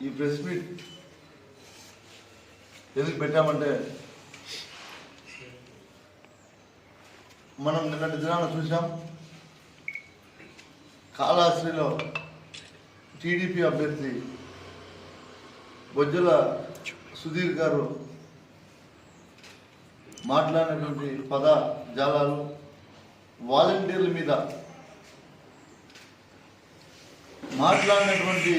ఈ press meet ఎందుకు పెట్టామంటే మనం నిన్నటి దినాన చూసాం కాళహస్తిలో టీడీపీ అభ్యర్థి బొజ్జల సుధీర్ గారు మాట్లాడినటువంటి పద జాలాలు వాలంటీర్ల మీద మాట్లాడినటువంటి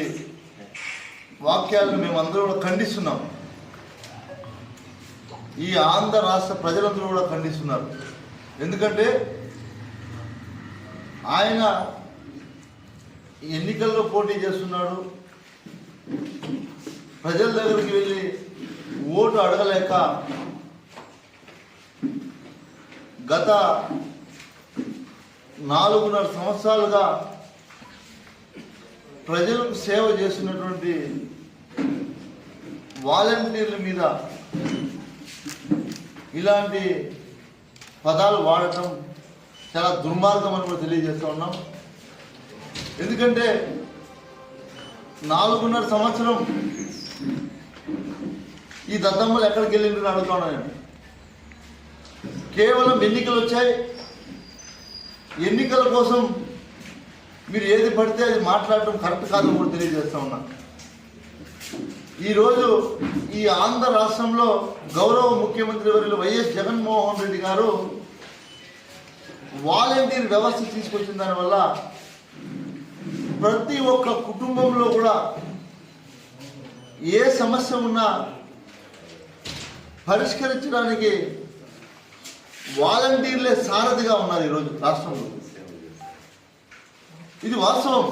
వాక్యాలను మేమందరూ కూడా ఖండిస్తున్నాం. ఈ ఆంధ్ర రాష్ట్ర ప్రజలందరూ కూడా ఖండిస్తున్నారు. ఎందుకంటే ఆయన ఎన్నికల్లో పోటీ చేస్తున్నాడు. ప్రజల దగ్గరికి వెళ్ళి ఓటు అడగలేక గత నాలుగున్నర సంవత్సరాలుగా ప్రజలకు సేవ చేస్తున్నటువంటి వాలంటీర్ల మీద ఇలాంటి పదాలు వాడటం చాలా దుర్మార్గం అని కూడా తెలియజేస్తూ ఉన్నాం. ఎందుకంటే నాలుగున్నర సంవత్సరం ఈ దద్దమ్మలు ఎక్కడికి వెళ్ళిండ్రు అడుగుతా నేను. కేవలం ఎన్నికలు వచ్చాయి. ఎన్నికల కోసం మీరు ఏది పడితే అది మాట్లాడటం కరెక్ట్ కాదని కూడా తెలియజేస్తా ఉన్నా. ఈరోజు ఈ ఆంధ్ర రాష్ట్రంలో గౌరవ ముఖ్యమంత్రి వర్యులు వైఎస్ జగన్మోహన్ రెడ్డి గారు వాలంటీర్ వ్యవస్థ తీసుకొచ్చిన దానివల్ల ప్రతి ఒక్క కుటుంబంలో కూడా ఏ సమస్య ఉన్నా పరిష్కరించడానికి వాలంటీర్లే సారథిగా ఉన్నారు ఈరోజు రాష్ట్రంలో. ఇది వాస్తవం.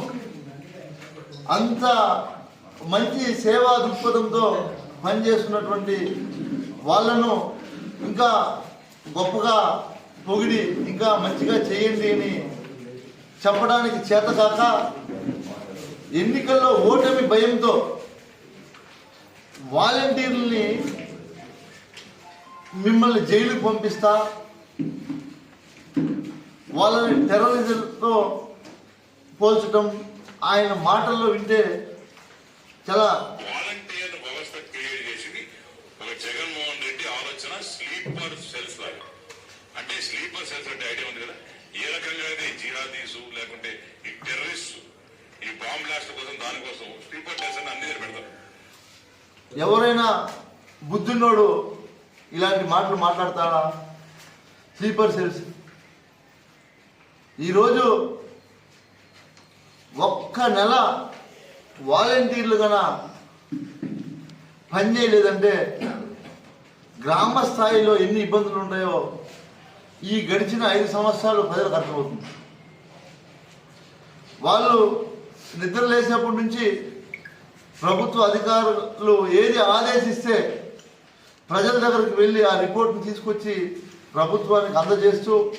అంత మంచి సేవా దృక్పథంతో పనిచేస్తున్నటువంటి వాళ్ళను ఇంకా గొప్పగా పొగిడి ఇంకా మంచిగా చేయండి అని చెప్పడానికి చేతకాక ఎన్నికల్లో ఓటమి భయంతో వాలంటీర్లని మిమ్మల్ని జైలుకు పంపిస్తా వాళ్ళని టెర్రరిజంతో పోల్చడం ఆయన మాటల్లో వింటే చాలా వాలంటీర్ వ్యవస్థ క్రియేట్ చేసింది. ఒక జగన్మోహన్ రెడ్డి ఆలోచన స్లీపర్ సెల్స్ లాగా. అంటే స్లీపర్ సెల్స్ అంటే ఐడియా ఉంది కదా? ఏ రకంగా అయితే ఈ జిహాదీసు లేకుంటే ఈ టెర్రరిస్ట్ ఈ బాంబ్ బ్లాస్ట్ కోసం దానికోసం స్లీపర్ సెల్స్ అని అన్ని పెడతారు. ఎవరైనా బుద్ధున్నోడు ఇలాంటి మాటలు మాట్లాడతాడా? Sleeper cells. ఈరోజు ఒక్క నెల వాలంటీర్లు గన పనిచేయలేదంటే గ్రామ స్థాయిలో ఎన్ని ఇబ్బందులు ఉంటాయో ఈ గడిచిన ఐదు సంవత్సరాలు ప్రజలకు అర్థమవుతుంది. వాళ్ళు నిద్ర లేచినప్పటి నుంచి ప్రభుత్వ అధికారులు ఏది ఆదేశిస్తే ప్రజల దగ్గరికి వెళ్ళి ఆ రిపోర్ట్ని తీసుకొచ్చి ప్రభుత్వానికి అందజేస్తూ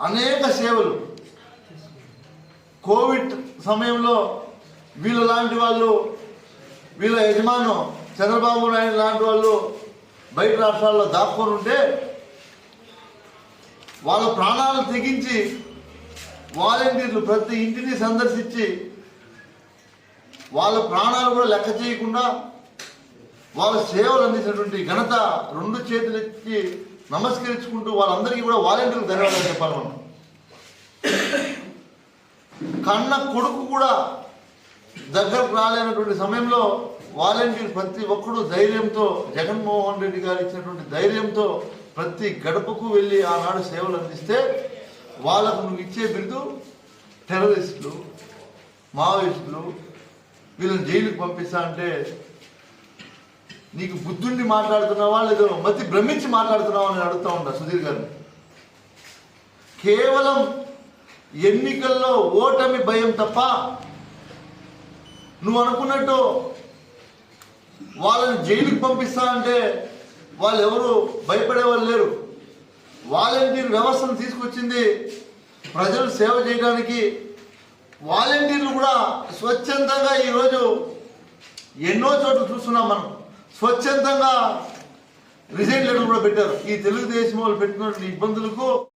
అనేక సేవలు కోవిడ్ సమయంలో వీళ్ళ లాంటి వాళ్ళు వీళ్ళ యజమాను చంద్రబాబు నాయుడు లాంటి వాళ్ళు బయట రాష్ట్రాల్లో దాక్కొని ఉంటే వాళ్ళ ప్రాణాలు తెగించి వాలంటీర్లు ప్రతి ఇంటిని సందర్శించి వాళ్ళ ప్రాణాలు కూడా లెక్క చేయకుండా వాళ్ళ సేవలు అందించినటువంటి ఘనత రెండు చేతులెత్తి నమస్కరించుకుంటూ వాళ్ళందరికీ కూడా వాలంటీర్లు ధన్యవాదాలు చెప్పాలి మనం. కన్న కొడుకు కూడా దగ్గరకు రాలేనటువంటి సమయంలో వాలంటీర్ ప్రతి ఒక్కరూ ధైర్యంతో జగన్మోహన్ రెడ్డి గారు ఇచ్చినటువంటి ధైర్యంతో ప్రతి గడపకు వెళ్ళి ఆనాడు సేవలు అందిస్తే వాళ్ళకు నువ్వు ఇచ్చే బిరుదు టెర్రరిస్టులు మావోయిస్టులు వీళ్ళని జైలుకి పంపిస్తా అంటే నీకు బుద్ధుండి మాట్లాడుతున్నావా లేదో మతి భ్రమించి మాట్లాడుతున్నావా అని అడుగుతా ఉంటా సుధీర్ గారిని. కేవలం ఎన్నికల్లో ఓటమి భయం తప్ప నువ్వు అనుకున్నట్టు వాళ్ళని జైలుకి పంపిస్తా అంటే వాళ్ళు ఎవరు భయపడే వాళ్ళు లేరు. వాలంటీర్ వ్యవస్థను తీసుకొచ్చింది ప్రజలు సేవ చేయడానికి. వాలంటీర్లు కూడా స్వచ్ఛందంగా ఈరోజు ఎన్నో చోట్ల చూస్తున్నాం మనం. స్వచ్ఛందంగా రిజైన్ లెటర్ కూడా పెట్టారు. ఈ తెలుగుదేశం వాళ్ళు పెట్టినటువంటి ఇబ్బందులకు